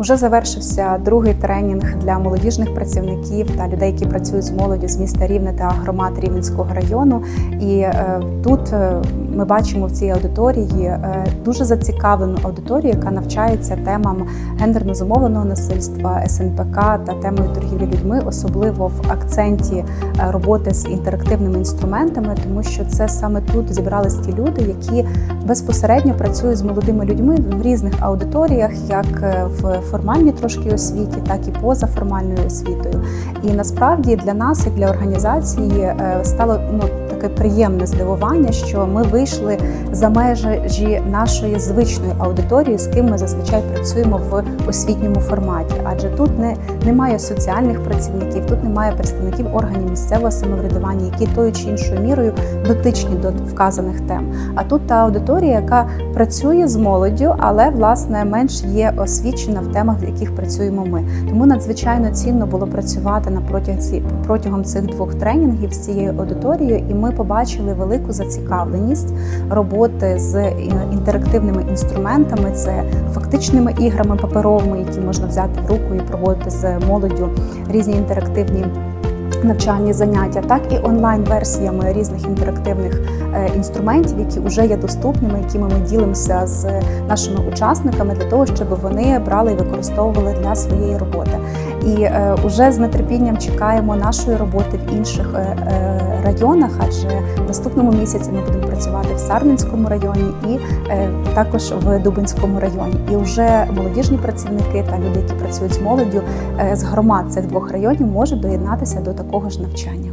Уже завершився другий тренінг для молодіжних працівників та людей, які працюють з молоддю з міста Рівне та громад Рівненського району. І е, тут е, ми бачимо в цій аудиторії е, дуже зацікавлену аудиторію, яка навчається темам гендерно зумовленого насильства, СНПК та темою торгівлі людьми, особливо в акценті роботи з інтерактивними інструментами, тому що це саме тут зібрались ті люди, які безпосередньо працюють з молодими людьми в різних аудиторіях, як в формальній трошки освіті, так і поза формальною освітою. І насправді для нас, як для організації, е, стало ну таке приємне здивування, що ми вийшли за межі нашої звичної аудиторії, з ким ми зазвичай працюємо в освітньому форматі. Адже тут не немає соціальних працівників, тут немає представників органів місцевого самоврядування, які тою чи іншою мірою дотичні до вказаних тем. А тут та аудиторія, яка працює з молоддю, але власне менш є освічена в темах, в яких працюємо ми. Тому надзвичайно цінно було працювати на протязі протягом цих двох тренінгів з цією аудиторією, і ми побачили велику зацікавленість роботи з е, інтерактивними інструментами. Це фактичними іграми паперовими, які можна взяти в руку і проводити з молоддю різні інтерактивні. Навчальні заняття, так і онлайн-версіями різних інтерактивних е, інструментів, які вже є доступними, якими ми ділимося з нашими учасниками для того, щоб вони брали і використовували для своєї роботи. І е, уже з нетерпінням чекаємо нашої роботи в інших е, е, районах, адже в наступному місяці ми будемо працювати в Сарненському районі і також в Дубинському районі. І вже молодіжні працівники та люди, які працюють з молоддю з громад цих двох районів, можуть доєднатися до такого ж навчання.